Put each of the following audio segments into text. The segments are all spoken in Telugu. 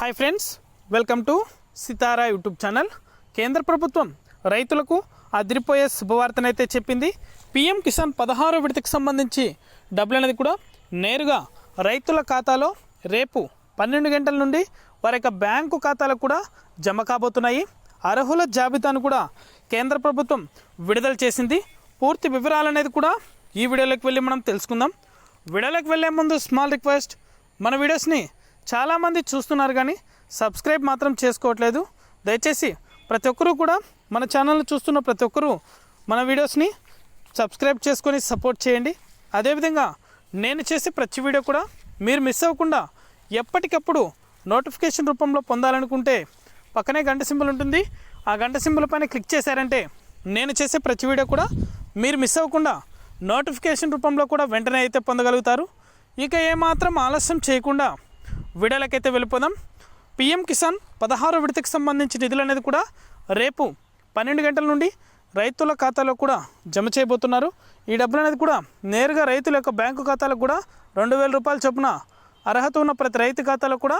Hi friends welcome to Sitara YouTube channel. కేంద్ర ప్రభుత్వం రైతులకు అదిరిపోయే శుభవార్తనైతే చెప్పింది. పిఎం కిసాన్ పదహారో విడతకు సంబంధించి డబ్బులు అనేది కూడా నేరుగా రైతుల ఖాతాలో రేపు పన్నెండు గంటల నుండి వారి యొక్క బ్యాంకు ఖాతాలకు కూడా జమ కాబోతున్నాయి. అర్హుల జాబితాను కూడా కేంద్ర ప్రభుత్వం విడుదల చేసింది. పూర్తి వివరాలు అనేది కూడా ఈ వీడియోలోకి వెళ్ళి మనం తెలుసుకుందాం. వీడియోలోకి వెళ్ళే ముందు స్మాల్ రిక్వెస్ట్ మన వీడియోస్ని చాలామంది చూస్తున్నారు కానీ సబ్స్క్రైబ్ మాత్రం చేసుకోవట్లేదు. దయచేసి ప్రతి ఒక్కరూ కూడా మన ఛానల్ని చూస్తున్న ప్రతి ఒక్కరూ మన వీడియోస్ని సబ్స్క్రైబ్ చేసుకొని సపోర్ట్ చేయండి. అదేవిధంగా నేను చేసే ప్రతి వీడియో కూడా మీరు మిస్ అవ్వకుండా ఎప్పటికప్పుడు నోటిఫికేషన్ రూపంలో పొందాలనుకుంటే పక్కనే గంట సింబల్ ఉంటుంది. ఆ గంట సింబల్ పైన క్లిక్ చేశారంటే నేను చేసే ప్రతి వీడియో కూడా మీరు మిస్ అవ్వకుండా నోటిఫికేషన్ రూపంలో కూడా వెంటనే అయితే పొందగలుగుతారు. ఇక ఏమాత్రం ఆలస్యం చేయకుండా వీడియోలకైతే వెళ్ళిపోదాం. పిఎం కిసాన్ పదహారు విడతకు సంబంధించి నిధులు అనేది కూడా రేపు పన్నెండు గంటల నుండి రైతుల ఖాతాలో కూడా జమ చేయబోతున్నారు. ఈ డబ్బులు అనేది కూడా నేరుగా రైతుల యొక్క బ్యాంకు ఖాతాలకు కూడా రెండు వేల రూపాయల చొప్పున అర్హత ఉన్న ప్రతి రైతు ఖాతాలో కూడా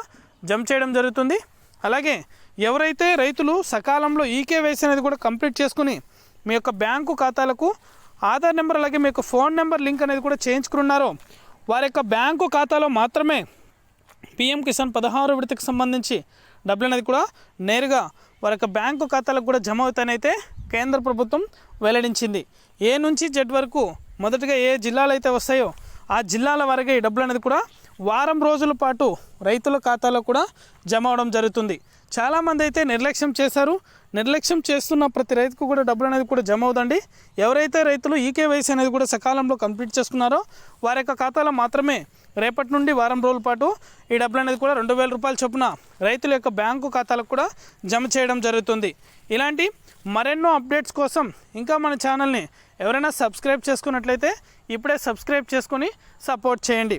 జమ చేయడం జరుగుతుంది. అలాగే ఎవరైతే రైతులు సకాలంలో ఈకేవైసీ అనేది కూడా కంప్లీట్ చేసుకుని మీ యొక్క బ్యాంకు ఖాతాలకు ఆధార్ నెంబర్ అలాగే మీ యొక్క ఫోన్ నెంబర్ లింక్ అనేది కూడా చేయించుకున్నారో వారి యొక్క బ్యాంకు ఖాతాలో మాత్రమే పిఎం కిసాన్ పదహారు విడతకు సంబంధించి డబ్బులు అనేది కూడా నేరుగా వారి యొక్క బ్యాంకు ఖాతాలకు కూడా జమ అవుతానైతే కేంద్ర ప్రభుత్వం వెల్లడించింది. ఏ నుంచి జెడ్ వరకు మొదటగా ఏ జిల్లాలు అయితే వస్తాయో ఆ జిల్లాల వరకే ఈ డబ్బులు అనేది కూడా వారం రోజుల పాటు రైతుల ఖాతాలో కూడా జమ అవడం జరుగుతుంది. చాలామంది అయితే నిర్లక్ష్యం చేశారు. నిర్లక్ష్యం చేస్తున్న ప్రతి రైతుకు కూడా డబ్బులు అనేది కూడా జమ అవుదండి. ఎవరైతే రైతులు ఈకేవైసీ అనేది కూడా సకాలంలో కంప్లీట్ చేసుకున్నారో వారి యొక్క ఖాతాలో మాత్రమే రేపటి నుండి వారం రోజుల పాటు ఈ డబ్బులు అనేది కూడా రెండు వేల రూపాయల చొప్పున రైతుల యొక్క బ్యాంకు ఖాతాలకు కూడా జమ చేయడం జరుగుతుంది. ఇలాంటి మరెన్నో అప్డేట్స్ కోసం ఇంకా మన ఛానల్ని ఎవరైనా సబ్స్క్రైబ్ చేసుకున్నట్లయితే ఇప్పుడే సబ్స్క్రైబ్ చేసుకొని సపోర్ట్ చేయండి.